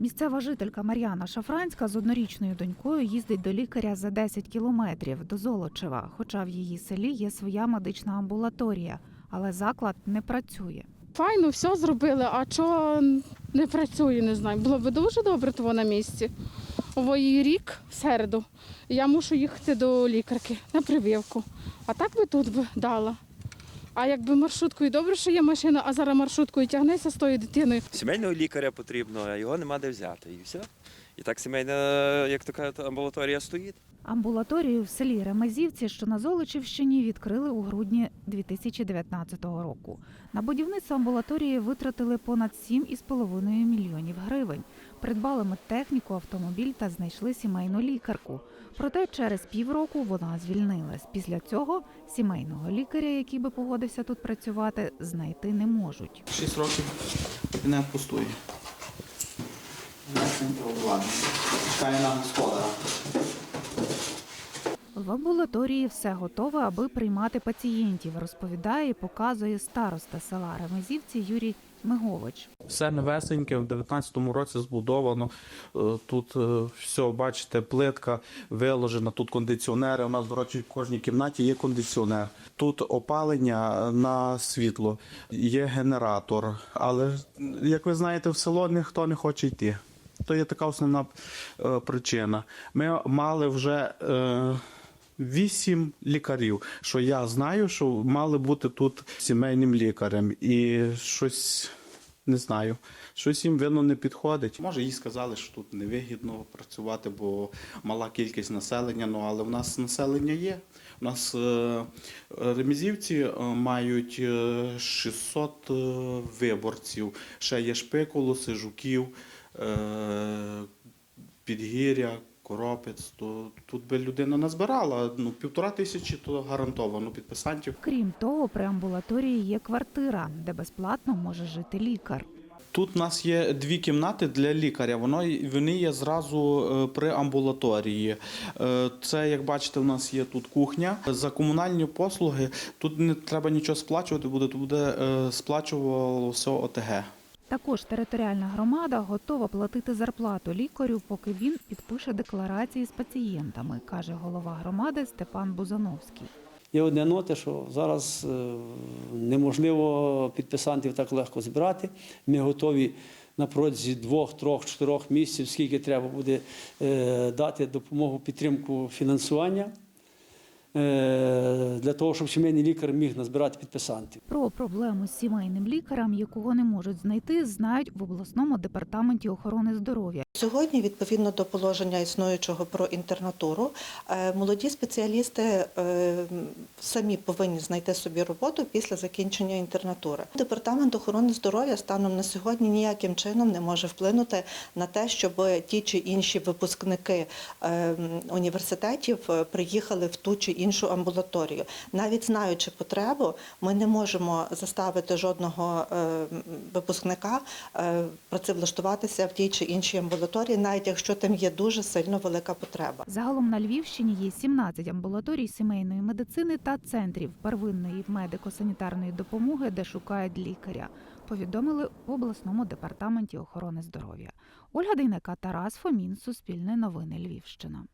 Місцева жителька Мар'яна Шафранська з однорічною донькою їздить до лікаря за 10 кілометрів до Золочева, хоча в її селі є своя медична амбулаторія, але заклад не працює. Файно, все зробили, а що не працює, не знаю. Було б дуже добре того на місці. Ово її рік в середу. Я мушу їхати до лікарки на прививку. А так би тут би дала. А якби маршруткою добре, що є машина, а зараз маршруткою тягнеться з тою дитиною. Сімейного лікаря потрібно, а його нема де взяти. І все. І так сімейна, як то кажуть, амбулаторія стоїть. Амбулаторію в селі Ремезівці, що на Золочівщині, відкрили у грудні 2019 року. На будівництво амбулаторії витратили понад 7,5 мільйонів гривень. Придбали медтехніку, автомобіль та знайшли сімейну лікарку. Проте через півроку вона звільнилась. Після цього сімейного лікаря, який би погодився тут працювати, знайти не можуть. Шість років кабінет пустує. Внесення обладнання. Чекає. В амбулаторії все готове, аби приймати пацієнтів, розповідає і показує староста села Ремезівці Юрій Мигович. Все новесеньке, в 19-му році збудовано. Е, Тут е, все, бачите, плитка виложена, тут кондиціонери. У нас, до речі, в кожній кімнаті є кондиціонер. Тут опалення на світло, є генератор. Але, як ви знаєте, в село ніхто не хоче йти. То є така основна е, причина. Ми мали вже. Е, Вісім лікарів, що я знаю, що мали бути тут сімейним лікарем, і щось не знаю, щось їм видно не підходить. Може, їй сказали, що тут невигідно працювати, бо мала кількість населення. Ну але в нас населення є. У нас е, ремізівці мають е, 600 е, виборців. Ще є шпикулуси, жуків, підгір'я. Коропець, то тут би людина назбирала ну півтора тисячі, то гарантовано підписантів. Крім того, при амбулаторії є квартира, де безплатно може жити лікар. Тут у нас є дві кімнати для лікаря. Воно вони є зразу е, при амбулаторії. Е, Це, як бачите, у нас є тут кухня. За комунальні послуги тут не треба нічого сплачувати, буде тут буде е, сплачувало все ОТГ. Також територіальна громада готова платити зарплату лікарю, поки він підпише декларації з пацієнтами, каже голова громади Степан Бузановський. Є одне ноте, що зараз е, неможливо підписантів так легко збирати. Ми готові на протязі двох, трьох, чотирьох місяців, скільки треба буде е, дати допомогу, підтримку фінансування для того, щоб сімейний лікар міг назбирати підписантів. Про проблему з сімейним лікарем, якого не можуть знайти, знають в обласному департаменті охорони здоров'я. Сьогодні, відповідно до положення існуючого про інтернатуру, е, молоді спеціалісти е, самі повинні знайти собі роботу після закінчення інтернатури. Департамент охорони здоров'я станом на сьогодні ніяким чином не може вплинути на те, щоб ті чи інші випускники е, університетів приїхали в ту чи іншу амбулаторію. Навіть знаючи потребу, ми не можемо заставити жодного випускника працевлаштуватися в тій чи іншій амбулаторії, навіть якщо там є дуже сильно велика потреба. Загалом на Львівщині є 17 амбулаторій сімейної медицини та центрів первинної медико-санітарної допомоги, де шукають лікаря. Повідомили в обласному департаменті охорони здоров'я. Ольга Дейнека, Тарас Фомін, Суспільне новини Львівщина.